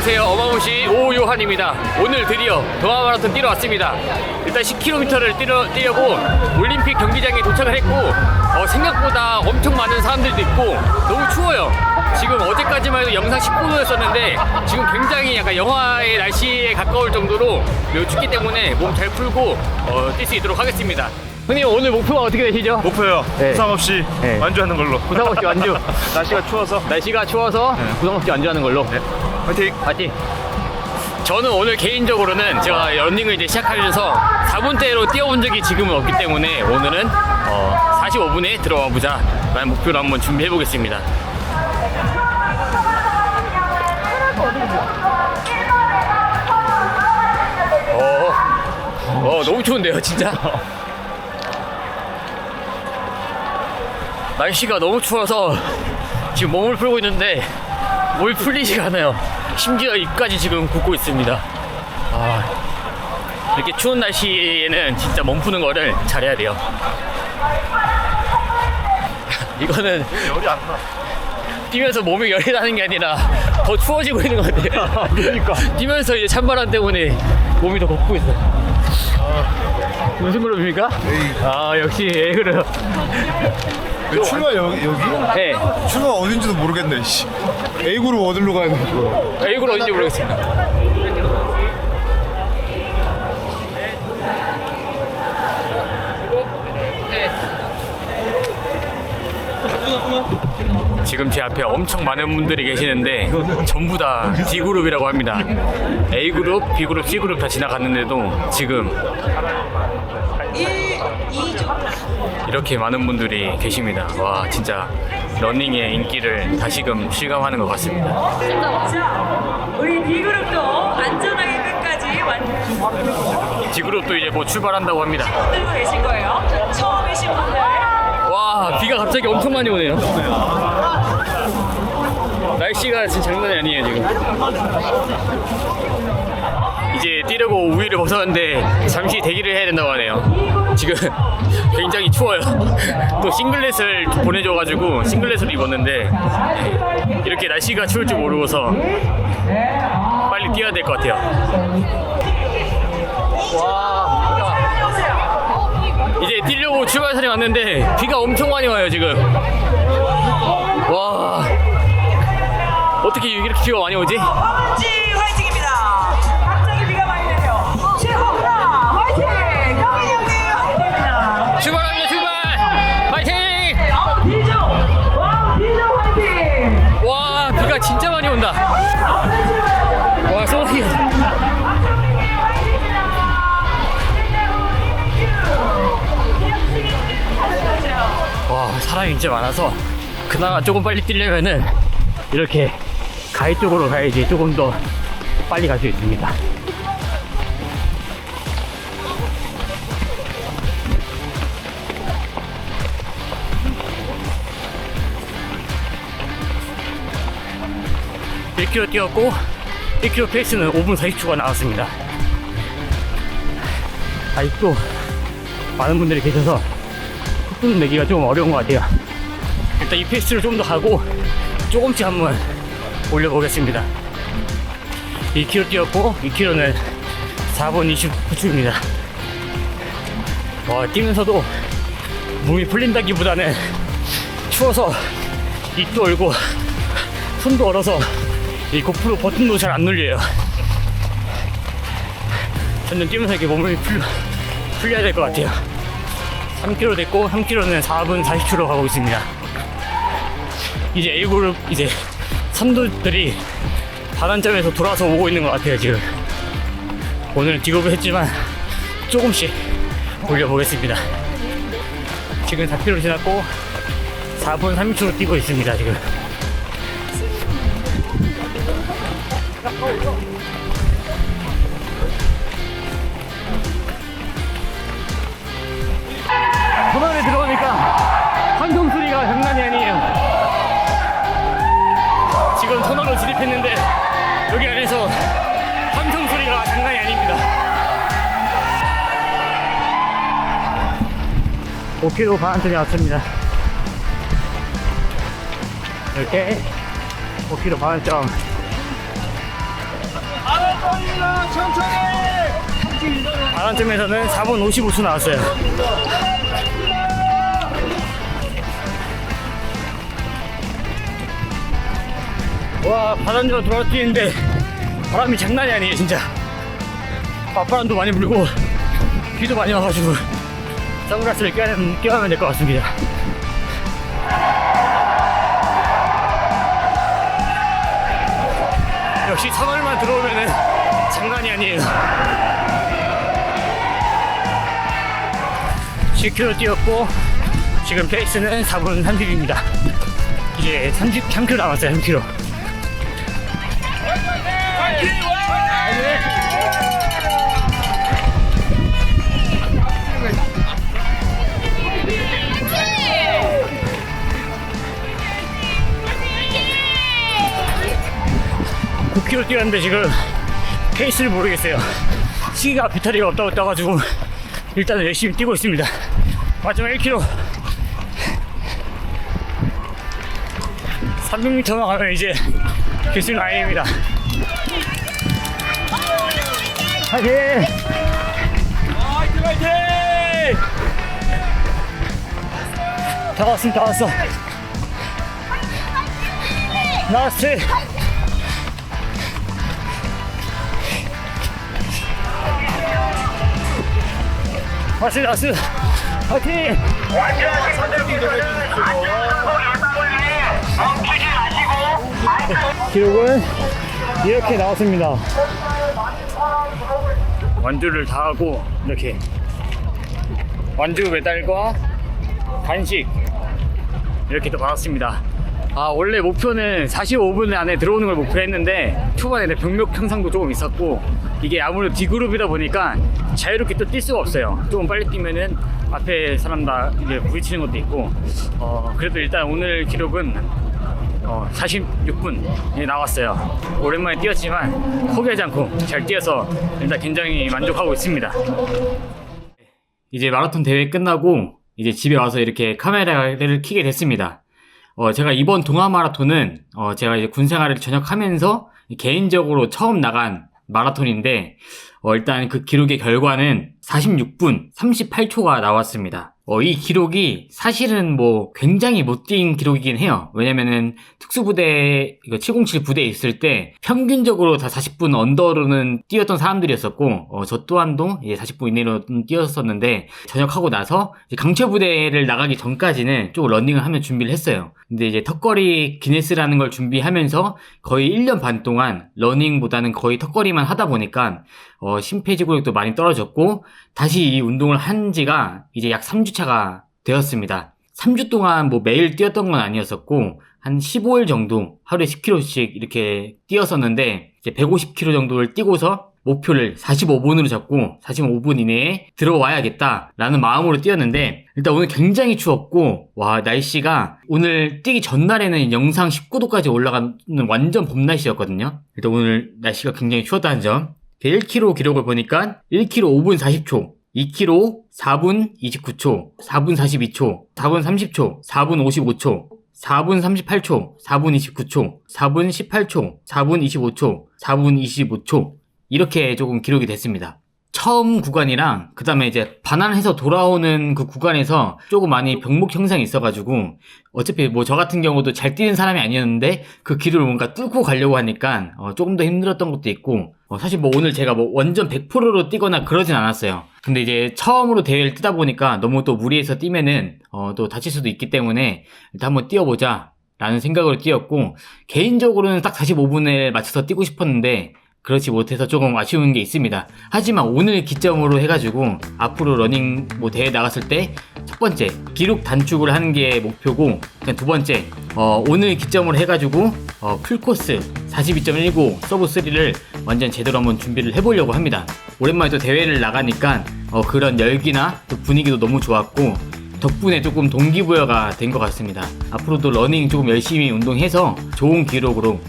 안녕하세요. 어마무시 오요한입니다. 오늘 드디어 동아 마라톤 뛰러 왔습니다. 일단 10km를 뛰려, 뛰려고 올림픽 경기장에 도착을 했고 어, 생각보다 엄청 많은 사람들도 있고 너무 추워요. 지금 어제까지만 해도 영상 19도였었는데 지금 굉장히 약간 영하의 날씨에 가까울 정도로 매우 춥기 때문에 몸 잘 풀고 어, 뛸 수 있도록 하겠습니다. 형님 오늘 목표가 어떻게 되시죠? 목표요. 네. 부상 없이 네. 완주하는 걸로. 부상 없이 완주. 날씨가 추워서. 날씨가 추워서 부상 없이 완주하는 걸로. 화이팅. 파이팅! 저는 오늘 개인적으로는 제가 런닝을 이제 시작하면서 4분대로 뛰어본 적이 지금은 없기 때문에 오늘은 어, 45분에 들어와 보자 라는 목표로 한번 준비해 보겠습니다. 어, 어, 너무 추운데요, 진짜. 날씨가 너무 추워서 지금 몸을 풀고 있는데 몸이 풀리지가 않아요. 심지어 입까지 지금 굽고 있습니다. 아, 이렇게 추운 날씨에는 진짜 몸 푸는 거를 잘해야 돼요. 이거는 열이 안 나. 뛰면서 몸이 열이 나는 게 아니라 더 추워지고 있는 것 같아요. 그러니까. 뛰면서 이제 찬바람 때문에 몸이 더 걷고 있어. 요 무슨 그룹입니까? 아 역시 A 그룹. 출마 여기 여기? 네, 출마 어딘지도 모르겠네. 씨. A 그룹 어디로 가야 돼? 이거? A 그룹 어딘지 모르겠습니다. 지금 제 앞에 엄청 많은 분들이 계시는데 전부 다 D 그룹이라고 합니다. A 그룹, B 그룹, C 그룹 다 지나갔는데도 지금 이렇게 많은 분들이 계십니다. 와 진짜 러닝의 인기를 다시금 실감하는 것 같습니다. 자, 우리 B그룹도 안전하게 끝까지 완 D 그룹도 이제 곧 출발한다고 합니다. 들고 계신 거예요. 처음이신 분들. 와 비가 갑자기 엄청 많이 오네요. 날씨가 진짜 장난이 아니에요 지금. 이제 뛰려고 우위를 벗었는데 잠시 대기를 해야 된다고 하네요. 지금 굉장히 추워요. 또 싱글렛을 보내줘가지고 싱글렛을 입었는데 이렇게 날씨가 추울 줄 모르고서 빨리 뛰어야 될 것 같아요. 와. 이제 뛰려고 출발선에 왔는데 비가 엄청 많이 와요 지금 와 어떻게 이렇게 비가 많이 오지? 출발합니다 출발! 파이팅. 와, 비가 진짜 많이 온다. 와 소리 와 사람이 진짜 많아서 그나마 조금 빨리 뛰려면은 이렇게 가이 쪽으로 가야지 조금 더 빨리 갈 수 있습니다 일 k m 뛰었고 1km 페이스는 5분 40초가 나왔습니다. 아직도 많은 분들이 계셔서 속도 내기가 좀 어려운 것 같아요. 일단 이 페이스를 좀더 가고 조금씩 한번 올려보겠습니다. 2km 뛰었고 2km는 4분 29초입니다. 와 뛰면서도 몸이 풀린다기보다는 추워서 입도 얼고 손도 얼어서 이 고프로 버튼도 잘 안 눌려요. 저는 뛰면서 이렇게 몸을 풀, 풀려야 될 것 같아요. 3km 됐고 3km는 4분 40초로 가고 있습니다. 이제 A그룹 이제 선두들이 반환점에서 돌아서 오고 있는 것 같아요 지금. 오늘은 디그룹을 했지만 조금씩 올려보겠습니다. 지금 4km 지났고 4분 30초로 뛰고 있습니다 지금. 터널에 들어오니까 환경 소리가 장난이 아니에요. 지금 터널로 진입했는데 여기 안에서 함성 소리가 장난이 아닙니다. 5km 반환점에 왔습니다. 이렇게 5km 반환점 바람점에서는 4분 55초 나왔어요. 와, 바람점 돌아 뛰는데 바람이 장난이 아니에요, 진짜. 맞바람도 많이 불고 비도 많이 와가지고 선글라스를 껴야, 껴야면 될 것 같습니다. 역시 터널만 들어오면은 장난이 아니에요. 10km 뛰었고 지금 페이스는 4분 30입니다. 이제 33km 남았어요. 3km. 구 k m 뛰었는데 지금 페이스를 모르겠어요. 시기가 배터리가 없다고 떠가지고 일단은 열심히 뛰고 있습니다. 마지막 1km. 300m만 가면 이제 결승 라인입니다. 화이팅! 화이팅! 다 왔습니다. 다 왔어. 라스트. 왔습니다. 왔습니다. 화이팅! 기록은 이렇게 나왔습니다. 완주를 다 하고 이렇게 완주 메달과 간식 이렇게 또 받았습니다. 아 원래 목표는 45분 안에 들어오는 걸 목표로 했는데 초반에 병력 형상도 조금 있었고 이게 아무래도 D그룹이다 보니까 자유롭게 또 뛸 수가 없어요. 조금 빨리 뛰면은 앞에 사람 다 이제 부딪히는 것도 있고 어 그래도 일단 오늘 기록은 어, 46분이 나왔어요. 오랜만에 뛰었지만 포기하지 않고 잘 뛰어서 일단 굉장히 만족하고 있습니다. 이제 마라톤 대회 끝나고 이제 집에 와서 이렇게 카메라를 켜게 됐습니다. 어, 제가 이번 동아 마라톤은 어, 제가 이제 군 생활을 전역하면서 개인적으로 처음 나간 마라톤인데 어, 일단 그 기록의 결과는 46분 38초가 나왔습니다. 어, 이 기록이 사실은 뭐 굉장히 못뛴 기록이긴 해요. 왜냐면은 특수부대, 이거 707 부대에 있을 때 평균적으로 다 40분 언더로는 뛰었던 사람들이었었고, 어, 저 또한도 이제 40분 이내로 뛰었었는데, 전역하고 나서 강철부대를 나가기 전까지는 좀 러닝을 하면 준비를 했어요. 근데 이제 턱걸이 기네스라는 걸 준비하면서 거의 1년 반 동안 러닝보다는 거의 턱걸이만 하다 보니까 어, 심폐지구력도 많이 떨어졌고 다시 이 운동을 한 지가 이제 약 3주 차가 되었습니다. 3주 동안 뭐 매일 뛰었던 건 아니었었고 한 15일 정도 하루에 10km씩 이렇게 뛰었었는데 이제 150km 정도를 뛰고서 목표를 45분으로 잡고 45분 이내에 들어와야겠다라는 마음으로 뛰었는데 일단 오늘 굉장히 추웠고 와 날씨가 오늘 뛰기 전날에는 영상 19도까지 올라가는 완전 봄 날씨였거든요. 일단 오늘 날씨가 굉장히 추웠다는 점. 1km 기록을 보니까 1km 5분 40초, 2km 4분 29초, 4분 42초, 4분 30초, 4분 55초, 4분 38초, 4분 29초, 4분 18초, 4분 25초, 4분 25초. 이렇게 조금 기록이 됐습니다. 처음 구간이랑 그 다음에 이제 반환해서 돌아오는 그 구간에서 조금 많이 병목 형상이 있어가지고 어차피 뭐 저 같은 경우도 잘 뛰는 사람이 아니었는데 그 길을 뭔가 뚫고 가려고 하니까 어, 조금 더 힘들었던 것도 있고 어, 사실 뭐 오늘 제가 뭐 완전 100%로 뛰거나 그러진 않았어요. 근데 이제 처음으로 대회를 뛰다 보니까 너무 또 무리해서 뛰면은 어, 또 다칠 수도 있기 때문에 일단 한번 뛰어보자 라는 생각으로 뛰었고 개인적으로는 딱 45분에 맞춰서 뛰고 싶었는데 그렇지 못해서 조금 아쉬운 게 있습니다. 하지만 오늘 기점으로 해가지고 앞으로 러닝 뭐 대회 나갔을 때 첫 번째 기록 단축을 하는 게 목표고 두 번째 어, 오늘 기점으로 해가지고 어, 풀코스 42.19 서브 3를 완전 제대로 한번 준비를 해보려고 합니다. 오랜만에 또 대회를 나가니까 어, 그런 열기나 또 분위기도 너무 좋았고 덕분에 조금 동기부여가 된 것 같습니다. 앞으로도 러닝 조금 열심히 운동해서 좋은 기록으로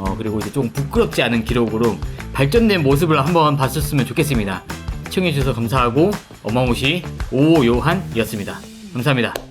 어, 그리고 이제 좀 부끄럽지 않은 기록으로 발전된 모습을 한번 봤었으면 좋겠습니다. 시청해주셔서 감사하고 어마무시 오요한이었습니다. 감사합니다.